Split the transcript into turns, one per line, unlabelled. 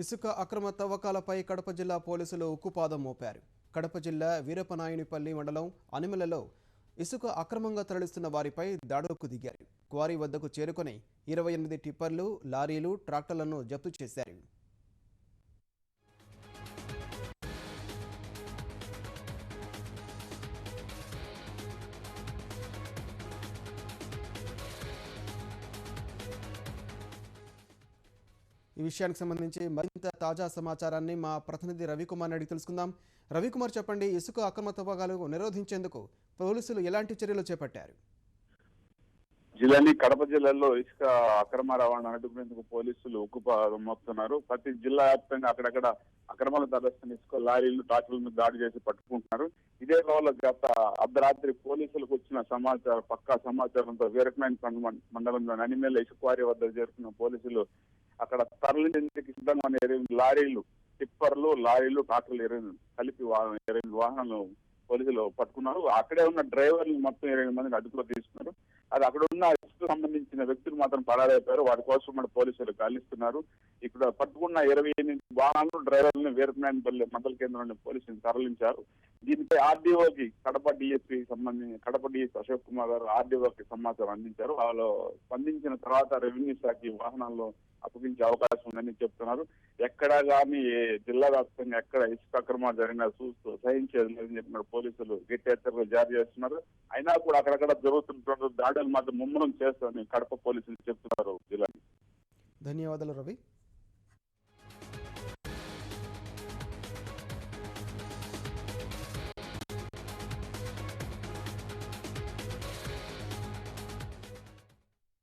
ఇసుక అక్రమ తవ్వకాలపై కడప జిల్లా పోలీసులు ఉక్కుపాదం మోపారు. కడప జిల్లా వీరపనాయునిపల్లి మండలం అనిమలలో ఇసుక అక్రమంగా తరలిస్తున్న వారిపై దాడులకు దిగారు. క్వారీ వద్దకు చేరుకొని ఇరవై ఎనిమిది టిప్పర్లు లారీలు ట్రాక్టర్లను జప్తు చేశారు. ఈ విషయానికి సంబంధించి మరింత తాజా సమాచారాన్ని మా ప్రతినిధి రవికుమార్ అడిగి తెలుసుకుందాం. రవికుమార్ చెప్పండి ఇసుక అక్రమ తవ్వకాలు నిరోధించేందుకు పోలీసులు ఎలాంటి చర్యలు చేపట్టారు?
జిల్లాని కడప జిల్లాలో ఇసుక అక్రమ రవాణా అడ్డుకునేందుకు పోలీసులు ఉక్కుపాదం మోపుతున్నారు. ప్రతి జిల్లా వ్యాప్తంగా అక్కడక్కడ అక్రమాలు తరలిస్తున్న ఇసుక లారీలు ట్రాక్టర్ల మీద దాడి చేసి పట్టుకుంటున్నారు. ఇదే గత అర్ధరాత్రి పోలీసులకు వచ్చిన సమాచారం పక్కా సమాచారంతో వీరకమైన మండలంలోని అనిమేల ఇసుక్వారి వద్ద చేరుకున్న పోలీసులు అక్కడ తరలించేందుకు సిద్ధంగా ఎనిమిది లారీలు టిప్పర్లు లారీలు ట్రాక్టర్లు ఎనిమిది కలిపి వా- ఇరవై ఎనిమిది వాహనాలు పోలీసులు పట్టుకున్నారు. అక్కడే ఉన్న డ్రైవర్లు మొత్తం ఇరవై మందిని అదుపులో తీసుకున్నారు. అది అక్కడ ఉన్న ఇసుకు సంబంధించిన వ్యక్తులు మాత్రం పరారైపోయారు. వాటి కోసం మన పోలీసులు గాలిస్తున్నారు. ఇక్కడ పట్టుకున్న ఇరవై ఎనిమిది వాహనాలు డ్రైవర్లను వీరపనాయనపల్లి మండల కేంద్రం పోలీసులు తరలించారు. దీనిపై ఆర్డీఓకి కడప డిఎస్పీ సంబంధించి కడప డిఎస్పీ అశోక్ కుమార్ గారు ఆర్డీఓకి సమాచారం అందించారు. వాళ్ళు స్పందించిన తర్వాత రెవెన్యూ శాఖ ఈ వాహనాల్లో అప్పగించే అవకాశం ఉందని చెప్తున్నారు. ఎక్కడ కానీ జిల్లా వ్యాప్తంగా ఎక్కడ ఇసుక అక్రమాలు జరిగినా చూస్తూ సహించేది లేదని చెప్పిన పోలీసులు. గట్టి హెచ్చరికలు జారీ చేస్తున్నారు. అయినా కూడా అక్కడక్కడ జరుగుతున్నటువంటి దాడులు మాత్రం ముమ్మరం చేస్తామని కడప పోలీసులు చెప్తున్నారు జిల్లా
ధన్యవాదాలు రవి.